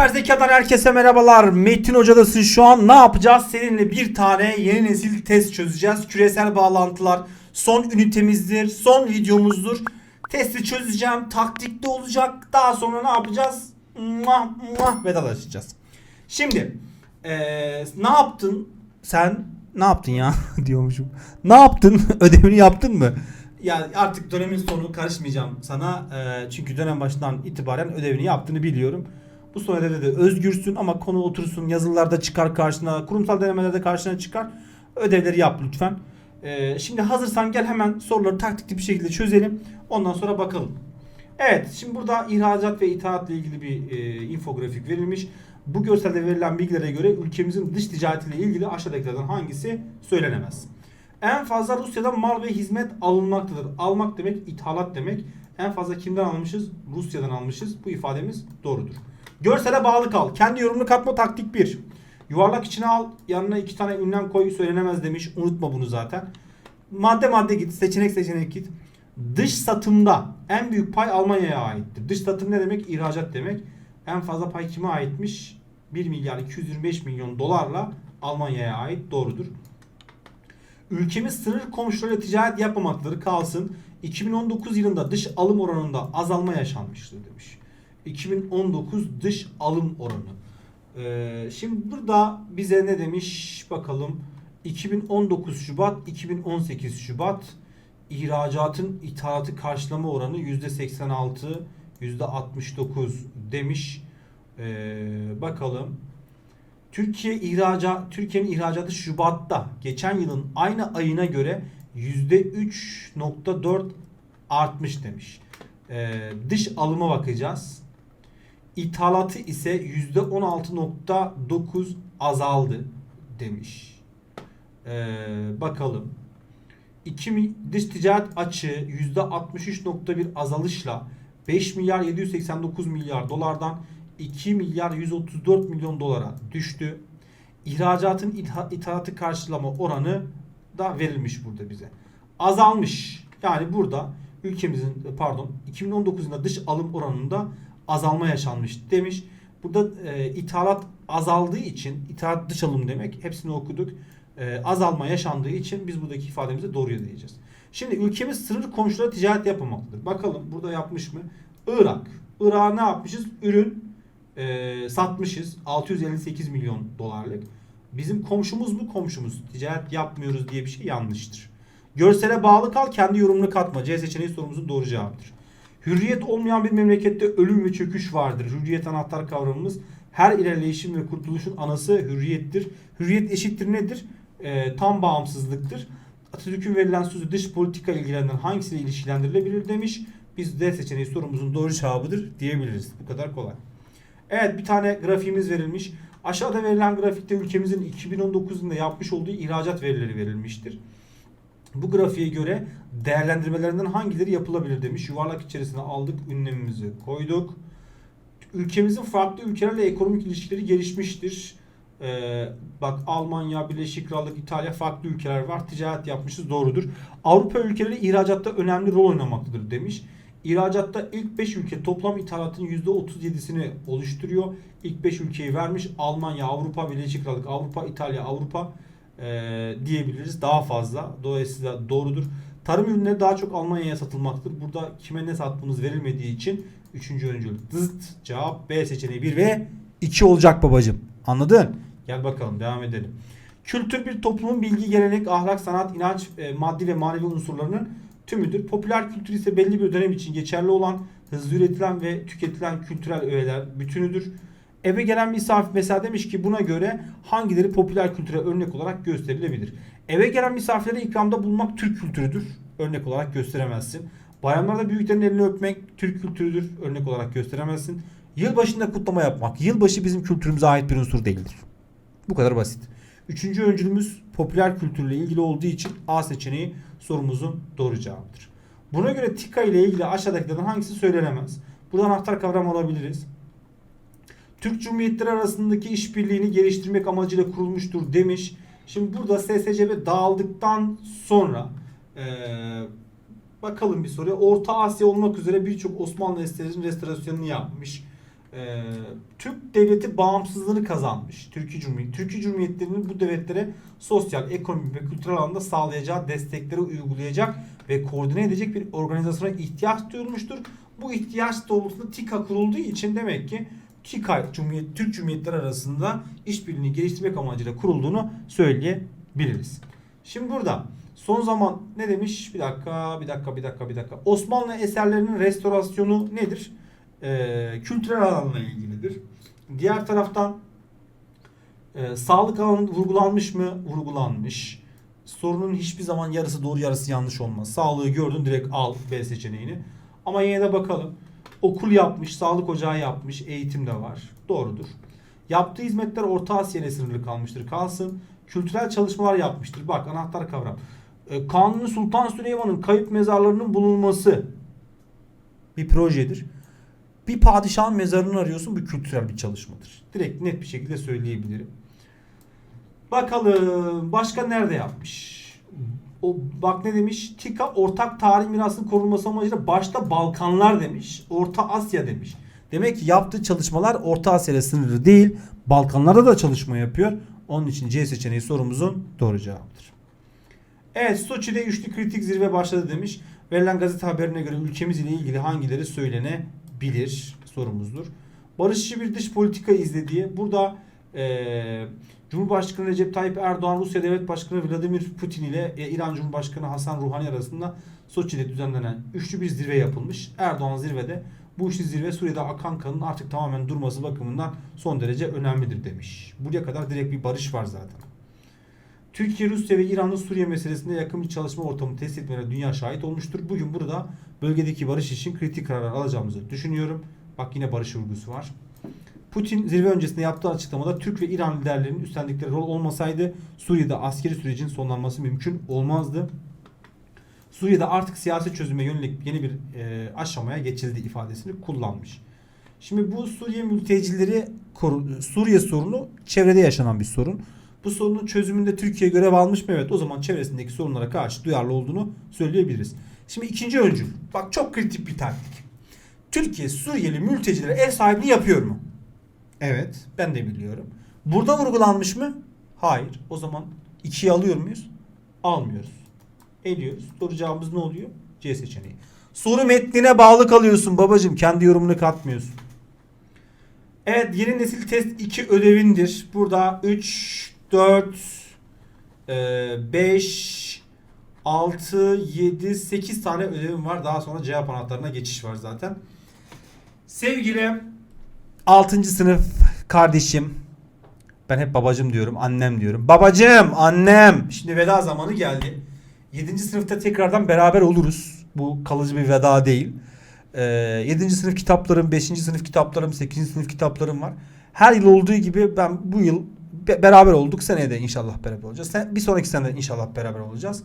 Süper Zeka'dan herkese merhabalar. Metin Hoca'dasın şu an. Ne yapacağız? Seninle bir tane yeni nesil test çözeceğiz. Küresel bağlantılar son ünitemizdir. Son videomuzdur. Testi çözeceğim. Taktikli olacak. Daha sonra ne yapacağız? Muah, muah, vedalaşacağız. Şimdi eee, ne yaptın? Sen ne yaptın ya diyormuşum. Ne yaptın? Ödevini yaptın mı? Ya artık dönemin sonu karışmayacağım sana. Eee, çünkü dönem başından itibaren ödevini yaptığını biliyorum. Bu ödevde de özgürsün ama konu otursun, yazılarda çıkar karşına, kurumsal denemelerde karşına çıkar. Ödevleri yap lütfen. Eee, şimdi hazırsan gel hemen soruları taktikli bir şekilde çözelim. Ondan sonra bakalım. Evet, şimdi burada ihracat ve ithalatla ilgili bir e, infografik verilmiş. Bu görselde verilen bilgilere göre ülkemizin dış ticaretiyle ilgili aşağıdakilerden hangisi söylenemez? En fazla Rusya'dan mal ve hizmet alınmaktadır. Almak demek ithalat demek. En fazla kimden almışız? Rusya'dan almışız. Bu ifademiz doğrudur. Görsele bağlı kal. Kendi yorumunu katma taktik 1. Yuvarlak içine al. Yanına iki tane ünlem koy söylenemez demiş. Unutma bunu zaten. Madde madde git. Seçenek seçenek git. Dış satımda en büyük pay Almanya'ya aittir. Dış satım ne demek? İhracat demek. En fazla pay kime aitmiş? 1 milyar 225 milyon dolarla Almanya'ya ait. Doğrudur. Ülkemiz sınır komşularıyla ticaret yapmamaktadır kalsın. 2019 yılında dış alım oranında azalma yaşanmıştır demiş. 2019 dış alım oranı. Ee, şimdi burada bize ne demiş bakalım. 2019 Şubat, 2018 Şubat ihracatın ithalatı karşılama oranı %86, %69 demiş. Ee, bakalım. Türkiye ihracat Türkiye'nin ihracatı Şubat'ta geçen yılın aynı ayına göre %3.4 artmış demiş. Ee, dış alıma bakacağız. İthalatı ise %16.9 azaldı demiş. Ee, bakalım. 2 mi- dış ticaret açığı %63.1 azalışla 5 milyar 789 milyar dolardan 2 milyar 134 milyon dolara düştü. İhracatın itha- ithalatı karşılama oranı da verilmiş burada bize. Azalmış. Yani burada ülkemizin pardon 2019 yılında dış alım oranında azalma yaşanmış demiş. Burada e, ithalat azaldığı için ithalat dış alım demek hepsini okuduk. E, azalma yaşandığı için biz buradaki ifademize doğru diyeceğiz. Şimdi ülkemiz sınır komşulara ticaret yapmamaktadır. Bakalım burada yapmış mı? Irak. Irak'a ne yapmışız? Ürün e, satmışız. 658 milyon dolarlık. Bizim komşumuz mu komşumuz? Ticaret yapmıyoruz diye bir şey yanlıştır. Görsele bağlı kal kendi yorumunu katma. C seçeneği sorumuzun doğru cevabıdır. Hürriyet olmayan bir memlekette ölüm ve çöküş vardır. Hürriyet anahtar kavramımız. Her ilerleyişin ve kurtuluşun anası hürriyettir. Hürriyet eşittir nedir? Ee, tam bağımsızlıktır. Atatürk'ün verilen sözü dış politika ilgilendiren hangisiyle ilişkilendirilebilir demiş. Biz D seçeneği sorumuzun doğru cevabıdır diyebiliriz. Bu kadar kolay. Evet bir tane grafiğimiz verilmiş. Aşağıda verilen grafikte ülkemizin 2019 yılında yapmış olduğu ihracat verileri verilmiştir. Bu grafiğe göre değerlendirmelerinden hangileri yapılabilir demiş. Yuvarlak içerisine aldık, ünlemimizi koyduk. Ülkemizin farklı ülkelerle ekonomik ilişkileri gelişmiştir. Ee, bak Almanya, Birleşik Krallık, İtalya farklı ülkeler var. Ticaret yapmışız doğrudur. Avrupa ülkeleri ihracatta önemli rol oynamaktadır demiş. İhracatta ilk 5 ülke toplam ithalatın %37'sini oluşturuyor. İlk 5 ülkeyi vermiş. Almanya, Avrupa, Birleşik Krallık, Avrupa, İtalya, Avrupa e, diyebiliriz. Daha fazla. Dolayısıyla doğrudur. Tarım ürünleri daha çok Almanya'ya satılmaktır. Burada kime ne sattığımız verilmediği için 3. öncül dızt cevap B seçeneği 1 ve 2 olacak babacım. Anladın? Gel bakalım devam edelim. Kültür bir toplumun bilgi, gelenek, ahlak, sanat, inanç, e, maddi ve manevi unsurlarının tümüdür. Popüler kültür ise belli bir dönem için geçerli olan, hızlı üretilen ve tüketilen kültürel öğeler bütünüdür. Eve gelen misafir mesela demiş ki buna göre hangileri popüler kültüre örnek olarak gösterilebilir? Eve gelen misafirlere ikramda bulunmak Türk kültürüdür. Örnek olarak gösteremezsin. Bayramlarda büyüklerin elini öpmek Türk kültürüdür. Örnek olarak gösteremezsin. Yılbaşında kutlama yapmak. Yılbaşı bizim kültürümüze ait bir unsur değildir. Bu kadar basit. Üçüncü öncülümüz popüler kültürle ilgili olduğu için A seçeneği sorumuzun doğru cevabıdır. Buna göre TİKA ile ilgili aşağıdakilerden hangisi söylenemez? Buradan anahtar kavram alabiliriz. Türk Cumhuriyetleri arasındaki işbirliğini geliştirmek amacıyla kurulmuştur demiş. Şimdi burada SSCB dağıldıktan sonra eee, bakalım bir soruya. Orta Asya olmak üzere birçok Osmanlı eserinin restorasyonunu yapmış. Ee, Türk devleti bağımsızlığını kazanmış. Türkiye Cumhuriyeti. Türkiye Cumhuriyetlerinin bu devletlere sosyal, ekonomik ve kültürel alanda sağlayacağı destekleri uygulayacak ve koordine edecek bir organizasyona ihtiyaç duyulmuştur. Bu ihtiyaç doğrultusunda TİKA kurulduğu için demek ki TİKA Cumhuriyet, Türk Cumhuriyetleri arasında işbirliğini geliştirmek amacıyla kurulduğunu söyleyebiliriz. Şimdi burada son zaman ne demiş? Bir dakika, bir dakika, bir dakika, bir dakika. Osmanlı eserlerinin restorasyonu nedir? Ee, kültürel alanla ilgilidir. Diğer taraftan e, sağlık alanı vurgulanmış mı? Vurgulanmış. Sorunun hiçbir zaman yarısı doğru yarısı yanlış olmaz. Sağlığı gördün direkt al B seçeneğini. Ama yine de bakalım. Okul yapmış, sağlık ocağı yapmış, eğitim de var. Doğrudur. Yaptığı hizmetler Orta Asya sınırlı kalmıştır. Kalsın. Kültürel çalışmalar yapmıştır. Bak anahtar kavram. E, Kanuni Sultan Süleyman'ın kayıp mezarlarının bulunması bir projedir. Bir padişahın mezarını arıyorsun bu kültürel bir çalışmadır. Direkt net bir şekilde söyleyebilirim. Bakalım başka nerede yapmış? O bak ne demiş? TİKA ortak tarih mirasının korunması amacıyla başta Balkanlar demiş. Orta Asya demiş. Demek ki yaptığı çalışmalar Orta Asya ile sınırlı değil. Balkanlarda da çalışma yapıyor. Onun için C seçeneği sorumuzun doğru cevabıdır. Evet Soçi'de üçlü kritik zirve başladı demiş. Verilen gazete haberine göre ülkemiz ile ilgili hangileri söylenebilir sorumuzdur. Barışçı bir dış politika izlediği. Burada eee Cumhurbaşkanı Recep Tayyip Erdoğan, Rusya Devlet Başkanı Vladimir Putin ile e, İran Cumhurbaşkanı Hasan Ruhani arasında Soçi'de düzenlenen üçlü bir zirve yapılmış. Erdoğan zirvede bu üçlü zirve Suriye'de akan kanın artık tamamen durması bakımından son derece önemlidir demiş. Buraya kadar direkt bir barış var zaten. Türkiye, Rusya ve İran'ın Suriye meselesinde yakın bir çalışma ortamı test etmelerine dünya şahit olmuştur. Bugün burada bölgedeki barış için kritik kararlar alacağımızı düşünüyorum. Bak yine barış vurgusu var. Putin zirve öncesinde yaptığı açıklamada Türk ve İran liderlerinin üstlendikleri rol olmasaydı Suriye'de askeri sürecin sonlanması mümkün olmazdı. Suriye'de artık siyasi çözüme yönelik yeni bir e, aşamaya geçildi ifadesini kullanmış. Şimdi bu Suriye mültecileri Suriye sorunu çevrede yaşanan bir sorun. Bu sorunun çözümünde Türkiye görev almış mı? Evet o zaman çevresindeki sorunlara karşı duyarlı olduğunu söyleyebiliriz. Şimdi ikinci öncül. Bak çok kritik bir taktik. Türkiye Suriyeli mültecilere ev sahipliği yapıyor mu? Evet ben de biliyorum. Burada vurgulanmış mı? Hayır. O zaman ikiye alıyor muyuz? Almıyoruz. Eliyoruz. Soru cevabımız ne oluyor? C seçeneği. Soru metnine bağlı kalıyorsun babacım. Kendi yorumunu katmıyorsun. Evet yeni nesil test 2 ödevindir. Burada 3, 4, 5, 6, 7, 8 tane ödevim var. Daha sonra cevap anahtarına geçiş var zaten. Sevgili 6. sınıf kardeşim. Ben hep babacım diyorum, annem diyorum. Babacım, annem. Şimdi veda zamanı geldi. 7. sınıfta tekrardan beraber oluruz. Bu kalıcı bir veda değil. Ee, 7. sınıf kitaplarım, 5. sınıf kitaplarım, 8. sınıf kitaplarım var. Her yıl olduğu gibi ben bu yıl be- beraber olduk. Seneye de inşallah beraber olacağız. Sen, bir sonraki sene de inşallah beraber olacağız.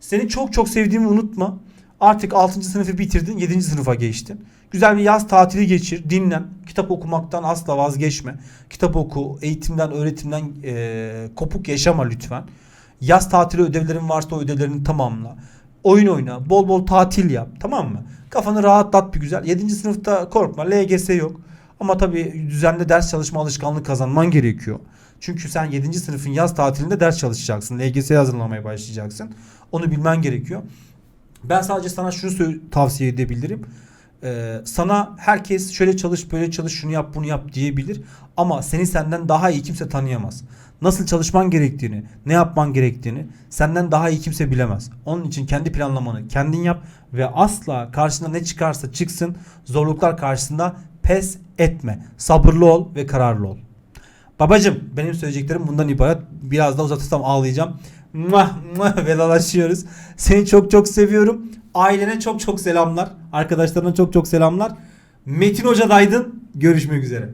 Seni çok çok sevdiğimi unutma. Artık 6. sınıfı bitirdin, 7. sınıfa geçtin. Güzel bir yaz tatili geçir, dinlen. Kitap okumaktan asla vazgeçme. Kitap oku, eğitimden, öğretimden eee, kopuk yaşama lütfen. Yaz tatili ödevlerin varsa o ödevlerini tamamla. Oyun oyna, bol bol tatil yap, tamam mı? Kafanı rahatlat bir güzel. 7. sınıfta korkma, LGS yok. Ama tabii düzenli ders çalışma alışkanlığı kazanman gerekiyor. Çünkü sen 7. sınıfın yaz tatilinde ders çalışacaksın. LGS'ye hazırlamaya başlayacaksın. Onu bilmen gerekiyor. Ben sadece sana şunu tavsiye edebilirim. Ee, sana herkes şöyle çalış böyle çalış şunu yap bunu yap diyebilir. Ama seni senden daha iyi kimse tanıyamaz. Nasıl çalışman gerektiğini, ne yapman gerektiğini senden daha iyi kimse bilemez. Onun için kendi planlamanı kendin yap ve asla karşına ne çıkarsa çıksın zorluklar karşısında pes etme. Sabırlı ol ve kararlı ol. Babacım benim söyleyeceklerim bundan ibaret. Biraz da uzatırsam ağlayacağım. Muah, muah, vedalaşıyoruz. Seni çok çok seviyorum. Ailene çok çok selamlar. Arkadaşlarına çok çok selamlar. Metin Hoca'daydın. Görüşmek üzere.